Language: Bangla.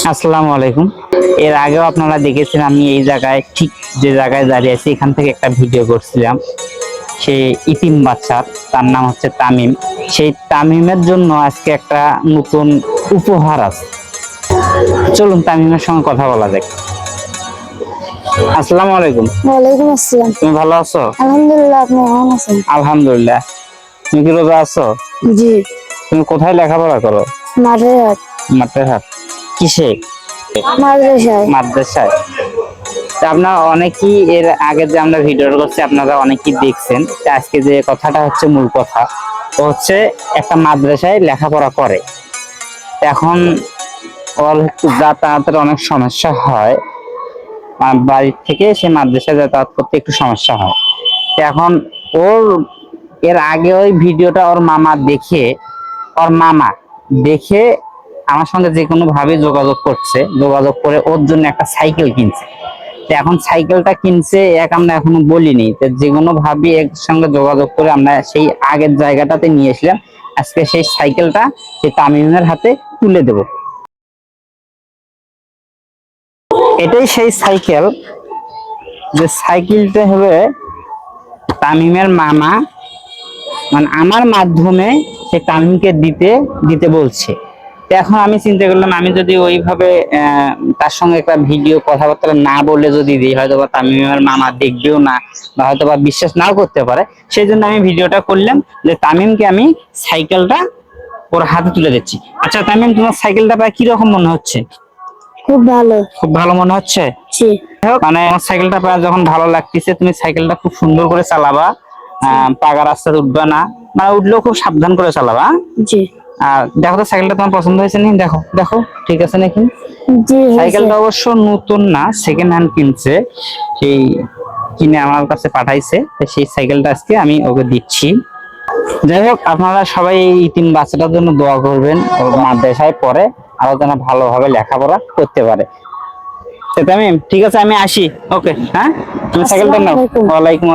আসসালামু আলাইকুম। এর আগেও আপনারা দেখেছেন আমি এই জায়গায় ঠিক যে জায়গায় দাঁড়িয়ে আছি এখান থেকে একটা ভিডিও করছিলাম। সে ইতিম বাচ্চার তার নাম হচ্ছে তামিম। সেই তামিমের জন্য আজকে একটা নতুন উপহার আছে। চলুন তামিমের সঙ্গে কথা বলা যাক। আসসালামু আলাইকুম। ওয়ালাইকুম আসসালাম। তুমি ভালো আছো? আলহামদুলিল্লাহ আপনি কেমন আছেন? আলহামদুলিল্লাহ। তুমি কি রোজা আছো? জি। তুমি কোথায় লেখাপড়া করো? মাঠের হাট। মাঠের হাট। কিসে মাদ্রাসায়। মাদ্রাসায়। তা আপনারা অনেকেই এর আগে যে আমরা ভিডিও করছি আপনারা অনেকেই দেখছেন। তা আজকে যে কথাটা হচ্ছে মূল কথা হচ্ছে একটা মাদ্রাসায় লেখাপড়া করে। এখন ওর যাতায়াতের অনেক সমস্যা হয়। বাড়ির থেকে সে মাদ্রাসায় যাতায়াত করতে একটু সমস্যা হয়। এখন ওর এর আগে ওই ভিডিওটা ওর মামা দেখে ওর মামা দেখে আমার সঙ্গে যে কোনো ভাবে যোগাযোগ করছে, যোগাযোগ করে ওর জন্য একটা সাইকেল কিনছে। তো এখন সাইকেলটা কিনছে, এক আমরা এখনও বলিনি। তো যে কোনো ভাবে এর সঙ্গে যোগাযোগ করে আমরা সেই আগের জায়গাটাতে নিয়ে এসলাম। আজকে সেই সাইকেলটা সেই তামিমের হাতে তুলে দেব। এটাই সেই সাইকেল। যে সাইকেলটা হবে তামিমের মামা। মানে আমার মাধ্যমে সে তামিমকে দিতে দিতে বলছে। এখন আমি চিন্তা করলাম আমি যদি ওইভাবে তার সঙ্গে একটা ভিডিও কথাবার্তা না বলে যদি দিই হয়তো বা তামিমের মামা দেখবেও না বা হয়তো বা বিশ্বাস নাও করতে পারে। সেই জন্য আমি ভিডিওটা করলাম যে তামিমকে আমি সাইকেলটা ওর হাতে তুলে দিচ্ছি। আচ্ছা তামিম তোমার সাইকেলটা প্রায় কীরকম মনে হচ্ছে? খুব ভালো। খুব ভালো মনে হচ্ছে? মানে সাইকেলটা প্রায় যখন ভালো লাগতেছে তুমি সাইকেলটা খুব সুন্দর করে চালাবা। আহ, পাকা রাস্তাতে উঠবা না। মানে উঠলেও খুব সাবধান করে চালাবা হ্যাঁ? জি। আর দেখো তো সাইকেলটা তোমার পছন্দ হয়েছে নি? দেখো দেখো ঠিক আছে নাকি? জি সাইকেলটা অবশ্য নতুন না সেকেন্ড হ্যান্ড কিনছে। সেই কিনে আমার কাছে পাঠাইছে সেই সাইকেলটা আজকে আমি ওকে দিচ্ছি। যাই হোক আপনারা সবাই এই তিন বাচ্চাটার জন্য দোয়া করবেন ওর মাদ্রাসায় পড়ে আরও যেন ভালোভাবে লেখাপড়া করতে পারে। তামিম ঠিক আছে আমি আসি। ওকে হ্যাঁ? তুমি সাইকেলটা নাও। ওয়ালাইকুম